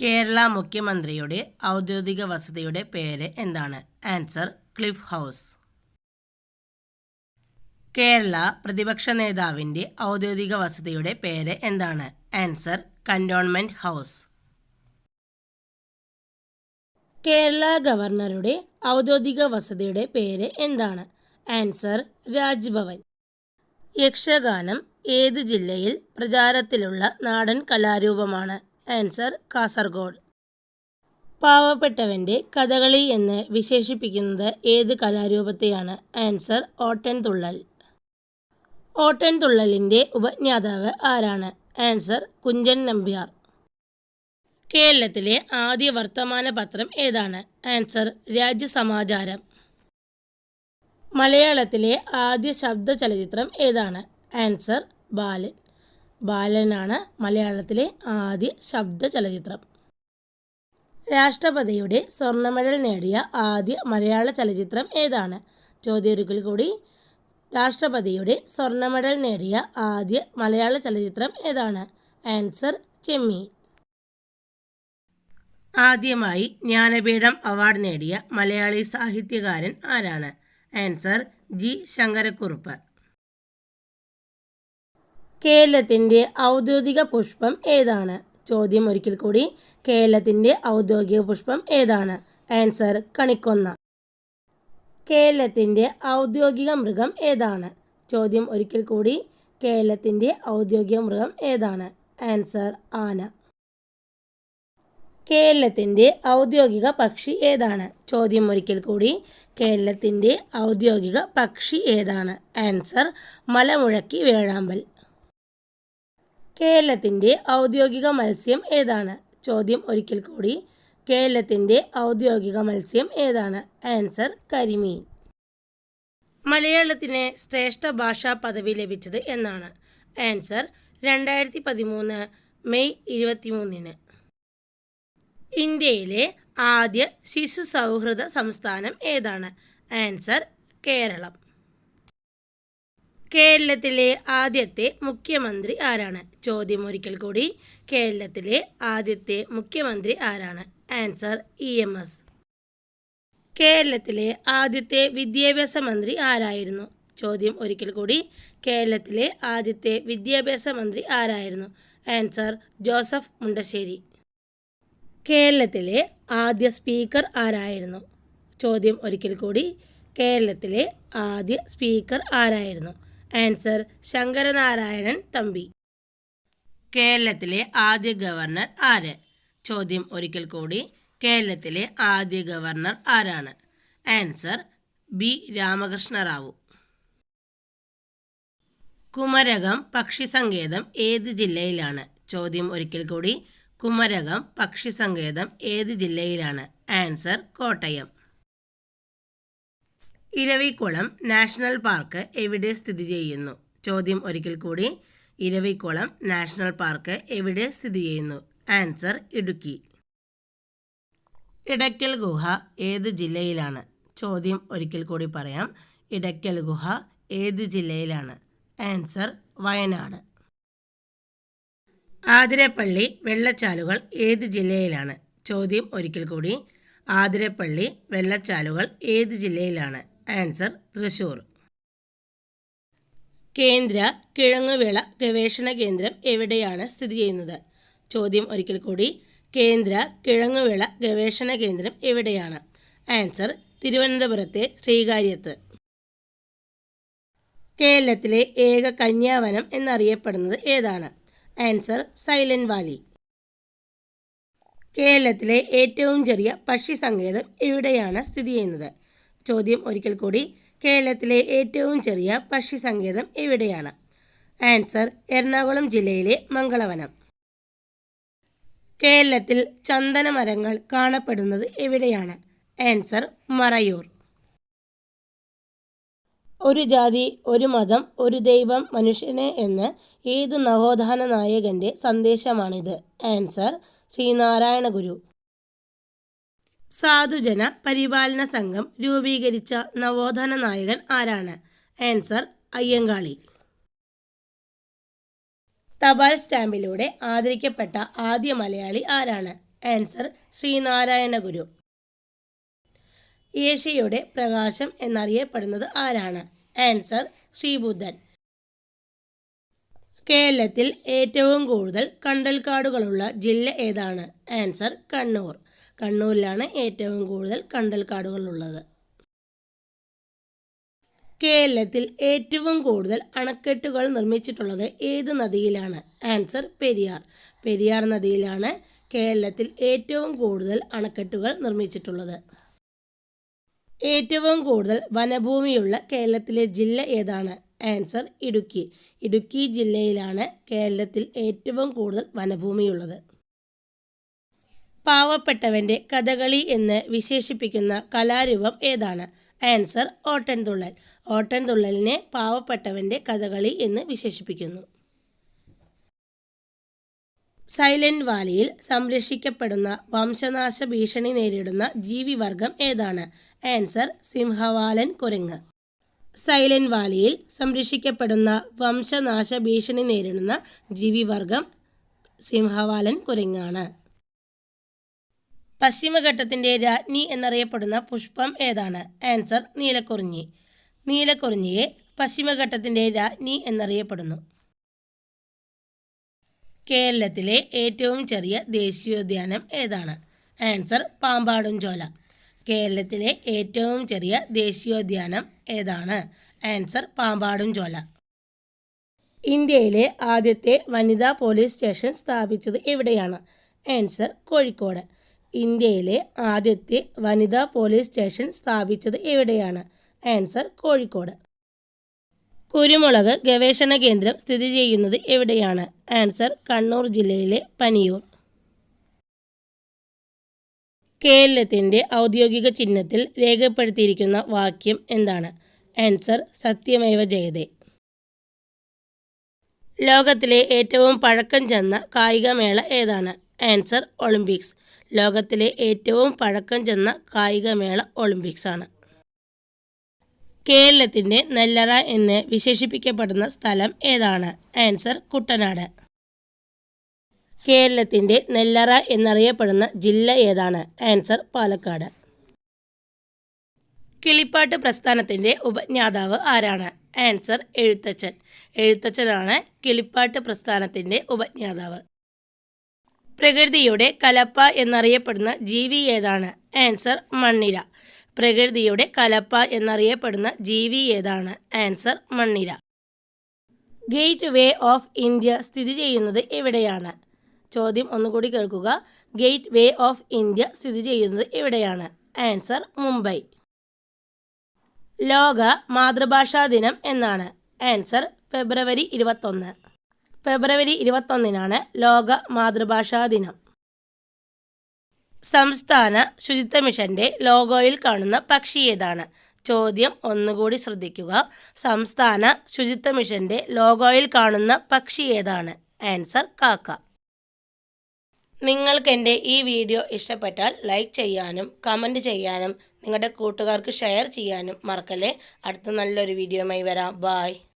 കേരള മുഖ്യമന്ത്രിയുടെ ഔദ്യോഗിക വസതിയുടെ പേര് എന്താണ്? Answer cliff house. കേരള പ്രതിപക്ഷ നേതാവിന്റെ ഔദ്യോഗിക വസതിയുടെ പേര് എന്താണ്? Answer cantonment house. കേരള ഗവർണറുടെ ഔദ്യോഗിക വസതിയുടെ പേര് എന്താണ്? ആൻസർ രാജ്ഭവൻ. യക്ഷഗാനം ഏത് ജില്ലയിൽ പ്രചാരത്തിലുള്ള നാടൻ കലാരൂപമാണ്? ആൻസർ കാസർഗോഡ്. പാവപ്പെട്ടവന്റെ കഥകളി എന്ന് വിശേഷിപ്പിക്കുന്നത് ഏത് കലാരൂപത്തെയാണ്? ആൻസർ ഓട്ടൻതുള്ളൽ. ഓട്ടൻതുള്ളലിന്റെ ഉപജ്ഞാതാവ് ആരാണ്? ആൻസർ കുഞ്ചൻ നമ്പ്യാർ. കേരളത്തിലെ ആദ്യ വർത്തമാന പത്രം ഏതാണ്? ആൻസർ രാജ്യസമാചാരം. മലയാളത്തിലെ ആദ്യ ശബ്ദ ചലച്ചിത്രം ഏതാണ്? ആൻസർ ബാലൻ. ബാലനാണ് മലയാളത്തിലെ ആദ്യ ശബ്ദ ചലച്ചിത്രം. രാഷ്ട്രപതിയുടെ സ്വർണ മെഡൽ നേടിയ ആദ്യ മലയാള ചലച്ചിത്രം ഏതാണ്? ചോദ്യൊരുക്കൽ കൂടി രാഷ്ട്രപതിയുടെ സ്വർണ മെഡൽ നേടിയ ആദ്യ മലയാള ചലച്ചിത്രം ഏതാണ്? ആൻസർ ചെമ്മി. ആദ്യമായി ജ്ഞാനപീഠം അവാർഡ് നേടിയ മലയാളി സാഹിത്യകാരൻ ആരാണ്? Answer G. ശങ്കരക്കുറുപ്പ്. കേരളത്തിന്റെ ഔദ്യോഗിക പുഷ്പം ഏതാണ്? ചോദ്യം ഒരിക്കൽ കൂടി. കേരളത്തിന്റെ ഔദ്യോഗിക പുഷ്പം ഏതാണ്? ആൻസർ കണിക്കൊന്ന. കേരളത്തിന്റെ ഔദ്യോഗിക മൃഗം ഏതാണ്? ചോദ്യം ഒരിക്കൽ കൂടി. കേരളത്തിന്റെ ഔദ്യോഗിക മൃഗം ഏതാണ്? ആൻസർ ആന. കേരളത്തിന്റെ ഔദ്യോഗിക പക്ഷി ഏതാണ്? ചോദ്യം ഒരിക്കൽ കൂടി. കേരളത്തിന്റെ ഔദ്യോഗിക പക്ഷി ഏതാണ്? ആൻസർ മലമുഴക്കി വേഴാമ്പൽ. കേരളത്തിന്റെ ഔദ്യോഗിക മത്സ്യം ഏതാണ്? ചോദ്യം ഒരിക്കൽ കൂടി. കേരളത്തിന്റെ ഔദ്യോഗിക മത്സ്യം ഏതാണ്? ആൻസർ കരിമീൻ. മലയാളത്തിന് ശ്രേഷ്ഠ ഭാഷാ പദവി ലഭിച്ചത് എന്നാണ്. ആൻസർ രണ്ടായിരത്തി പതിമൂന്ന് മെയ് ഇരുപത്തിമൂന്നിന്. ഇന്ത്യയിലെ ആദ്യ ശിശു സൗഹൃദ സംസ്ഥാനം ഏതാണ്? ആൻസർ കേരളം. കേരളത്തിലെ ആദ്യത്തെ മുഖ്യമന്ത്രി ആരാണ്? ചോദ്യം ഒരിക്കൽ കൂടി. കേരളത്തിലെ ആദ്യത്തെ മുഖ്യമന്ത്രി ആരാണ്? Answer E M S. കേരളത്തിലെ ആദ്യത്തെ വിദ്യാഭ്യാസ മന്ത്രി ആരായിരുന്നു? ചോദ്യം ഒരിക്കൽ കൂടി. കേരളത്തിലെ ആദ്യത്തെ വിദ്യാഭ്യാസ മന്ത്രി ആരായിരുന്നു? ആൻസർ ജോസഫ് മുണ്ടശ്ശേരി. കേരളത്തിലെ ആദ്യ സ്പീക്കർ ആരായിരുന്നു? ചോദ്യം ഒരിക്കൽ കൂടി. കേരളത്തിലെ ആദ്യ സ്പീക്കർ ആരായിരുന്നു? ആൻസർ ശങ്കരനാരായണൻ തമ്പി. കേരളത്തിലെ ആദ്യ ഗവർണർ ആര്? ചോദ്യം ഒരിക്കൽ കൂടി. കേരളത്തിലെ ആദ്യ ഗവർണർ ആരാണ്? ആൻസർ ബി രാമകൃഷ്ണ റാവു കുമരകം പക്ഷി സങ്കേതം ഏത് ജില്ലയിലാണ്? ചോദ്യം ഒരിക്കൽ കൂടി. കുമരകം പക്ഷി സങ്കേതം ഏത് ജില്ലയിലാണ്? Answer Kottayam. Eravikulam national park എവിടെ സ്ഥിതി ചെയ്യുന്നു? ചോദ്യം ഒരിക്കൽ കൂടി. ഇരവിക്കുളം നാഷണൽ പാർക്ക് എവിടെ സ്ഥിതി ചെയ്യുന്നു? ആൻസർ ഇടുക്കി. ഇടയ്ക്കൽ ഗുഹ ഏത് ജില്ലയിലാണ്? ചോദ്യം ഒരിക്കൽ കൂടി പറയാം. ഇടയ്ക്കൽ ഗുഹ ഏത് ജില്ലയിലാണ്? ആൻസർ വയനാട്. ആതിരപ്പള്ളി വെള്ളച്ചാലുകൾ ഏത് ജില്ലയിലാണ്? ചോദ്യം ഒരിക്കൽ കൂടി. ആതിരപ്പള്ളി വെള്ളച്ചാലുകൾ ഏത് ജില്ലയിലാണ്? ആൻസർ തൃശൂർ. കേന്ദ്ര കിഴങ്ങുവിള ഗവേഷണ കേന്ദ്രം എവിടെയാണ് സ്ഥിതി ചെയ്യുന്നത്? ചോദ്യം ഒരിക്കൽ കൂടി. കേന്ദ്ര കിഴങ്ങുവിള ഗവേഷണ കേന്ദ്രം എവിടെയാണ്? ആൻസർ തിരുവനന്തപുരത്തെ ശ്രീകാര്യത്ത്. കേരളത്തിലെ ഏക കന്യാവനം എന്നറിയപ്പെടുന്നത് ഏതാണ്? Answer silent valley. കേരളത്തിലെ ഏറ്റവും ചെറിയ പക്ഷി സങ്കേതം എവിടെയാണ് സ്ഥിതി ചെയ്യുന്നത്? ചോദ്യം ഒരിക്കൽ കൂടി. കേരളത്തിലെ ഏറ്റവും ചെറിയ പക്ഷി സങ്കേതം എവിടെയാണ്? ആൻസർ എറണാകുളം ജില്ലയിലെ മംഗളവനം. കേരളത്തിൽ ചന്ദന മരങ്ങൾ കാണപ്പെടുന്നത് എവിടെയാണ്? ആൻസർ മറയൂർ. ഒരു ജാതി ഒരു മതം ഒരു ദൈവം മനുഷ്യനെ എന്ന് ഏതു നവോത്ഥാന നായകന്റെ സന്ദേശമാണിത്? ആൻസർ ശ്രീനാരായണ ഗുരു സാധുജന പരിപാലന സംഘം രൂപീകരിച്ച നവോത്ഥാന നായകൻ ആരാണ്? ആൻസർ അയ്യങ്കാളി. തപാൽ സ്റ്റാമ്പിലൂടെ ആദരിക്കപ്പെട്ട ആദ്യ മലയാളി ആരാണ്? ആൻസർ ശ്രീനാരായണ ഗുരു ഏഷ്യയുടെ പ്രകാശം എന്നറിയപ്പെടുന്നത് ആരാണ്? ആൻസർ ശ്രീബുദ്ധൻ. കേരളത്തിൽ ഏറ്റവും കൂടുതൽ കണ്ടൽക്കാടുകളുള്ള ജില്ല ഏതാണ്? ആൻസർ കണ്ണൂർ. കണ്ണൂരിലാണ് ഏറ്റവും കൂടുതൽ കണ്ടൽക്കാടുകളുള്ളത് കേരളത്തിൽ ഏറ്റവും കൂടുതൽ അണക്കെട്ടുകൾ നിർമ്മിച്ചിട്ടുള്ളത് ഏത് നദിയിലാണ്? ആൻസർ പെരിയാർ. പെരിയാർ നദിയിലാണ് കേരളത്തിൽ ഏറ്റവും കൂടുതൽ അണക്കെട്ടുകൾ നിർമ്മിച്ചിട്ടുള്ളത്. ഏറ്റവും കൂടുതൽ വനഭൂമിയുള്ള കേരളത്തിലെ ജില്ല ഏതാണ്? ആൻസർ ഇടുക്കി. ഇടുക്കി ജില്ലയിലാണ് കേരളത്തിൽ ഏറ്റവും കൂടുതൽ വനഭൂമിയുള്ളത്. പാവപ്പെട്ടവന്റെ കഥകളി എന്ന് വിശേഷിപ്പിക്കുന്ന കലാരൂപം ഏതാണ്? ആൻസർ ഓട്ടൻതുള്ളൽ. ഓട്ടൻതുള്ളലിനെ പാവപ്പെട്ടവന്റെ കഥകളി എന്ന് വിശേഷിപ്പിക്കുന്നു. സൈലന്റ് വാലിയിൽ സംരക്ഷിക്കപ്പെടുന്ന വംശനാശ ഭീഷണി നേരിടുന്ന ജീവിവർഗം ഏതാണ്? ആൻസർ സിംഹവാലൻ കുരങ്ങ്. സൈലന്റ് വാലിയിൽ സംരക്ഷിക്കപ്പെടുന്ന വംശനാശ ഭീഷണി നേരിടുന്ന ജീവിവർഗം സിംഹവാലൻ കുരങ്ങാണ്. പശ്ചിമഘട്ടത്തിന്റെ രാജ്ഞി എന്നറിയപ്പെടുന്ന പുഷ്പം ഏതാണ്? ആൻസർ നീലക്കുറിഞ്ഞി. നീലക്കുറിഞ്ഞിയെ പശ്ചിമഘട്ടത്തിന്റെ രാജ്ഞി എന്നറിയപ്പെടുന്നു. കേരളത്തിലെ ഏറ്റവും ചെറിയ ദേശീയോദ്യാനം ഏതാണ്? ആൻസർ പാമ്പാടുംചോല. കേരളത്തിലെ ഏറ്റവും ചെറിയ ദേശീയോദ്യാനം ഏതാണ്? ആൻസർ പാമ്പാടുംചോല. ഇന്ത്യയിലെ ആദ്യത്തെ വനിതാ പോലീസ് സ്റ്റേഷൻ സ്ഥാപിച്ചത് എവിടെയാണ്? ആൻസർ കോഴിക്കോട്. ഇന്ത്യയിലെ ആദ്യത്തെ വനിതാ പോലീസ് സ്റ്റേഷൻ സ്ഥാപിച്ചത് എവിടെയാണ്? ആൻസർ കോഴിക്കോട്. കുരുമുളക് ഗവേഷണ കേന്ദ്രം സ്ഥിതി ചെയ്യുന്നത് എവിടെയാണ്? ആൻസർ കണ്ണൂർ ജില്ലയിലെ പനിയൂർ. കേരളത്തിന്റെ ഔദ്യോഗിക ചിഹ്നത്തിൽ രേഖപ്പെടുത്തിയിരിക്കുന്ന വാക്യം എന്താണ്? ആൻസർ സത്യമേവ ജയതേ. ലോകത്തിലെ ഏറ്റവും പഴക്കം ചെന്ന കായികമേള ഏതാണ്? Answer Olympics. ലോകത്തിലെ ഏറ്റവും പഴക്കം ചെന്ന കായികമേള ഒളിമ്പിക്സാണ്. കേരളത്തിന്റെ നെല്ലറ എന്ന് വിശേഷിപ്പിക്കപ്പെടുന്ന സ്ഥലം ഏതാണ്? ആൻസർ കുട്ടനാട്. കേരളത്തിന്റെ നെല്ലറ എന്നറിയപ്പെടുന്ന ജില്ല ഏതാണ്? ആൻസർ പാലക്കാട്. കിളിപ്പാട്ട് പ്രസ്ഥാനത്തിന്റെ ഉപജ്ഞാതാവ് ആരാണ്? ആൻസർ എഴുത്തച്ഛൻ. എഴുത്തച്ഛനാണ് കിളിപ്പാട്ട് പ്രസ്ഥാനത്തിന്റെ ഉപജ്ഞാതാവ്. പ്രകൃതിയുടെ കലപ്പ എന്നറിയപ്പെടുന്ന ജീവി ഏതാണ്? ആൻസർ മണ്ണിര. പ്രകൃതിയുടെ കലപ്പ എന്നറിയപ്പെടുന്ന ജീവി ഏതാണ്? ആൻസർ മണ്ണിര. ഗേറ്റ് വേ ഓഫ് ഇന്ത്യ സ്ഥിതി ചെയ്യുന്നത് എവിടെയാണ്? ചോദ്യം ഒന്നുകൂടി കേൾക്കുക. ഗേറ്റ് വേ ഓഫ് ഇന്ത്യ സ്ഥിതി ചെയ്യുന്നത് എവിടെയാണ്? ആൻസർ മുംബൈ. ലോക മാതൃഭാഷാ ദിനം എന്നാണ്. ആൻസർ ഫെബ്രുവരി ഇരുപത്തൊന്ന്. ഫെബ്രുവരി ഇരുപത്തൊന്നിനാണ് ലോക മാതൃഭാഷാ ദിനം. സംസ്ഥാന ശുചിത്വ മിഷന്റെ ലോഗോയിൽ കാണുന്ന പക്ഷി ഏതാണ്? ചോദ്യം ഒന്നുകൂടി ശ്രദ്ധിക്കുക. സംസ്ഥാന ശുചിത്വ മിഷന്റെ ലോഗോയിൽ കാണുന്ന പക്ഷി ഏതാണ്? ആൻസർ കാക്ക. നിങ്ങൾക്ക് എന്റെ ഈ വീഡിയോ ഇഷ്ടപ്പെട്ടാൽ ലൈക്ക് ചെയ്യാനും കമന്റ് ചെയ്യാനും നിങ്ങളുടെ കൂട്ടുകാർക്ക് ഷെയർ ചെയ്യാനും മറക്കല്ലേ. അടുത്ത നല്ലൊരു വീഡിയോയുമായി വരാം. ബായ്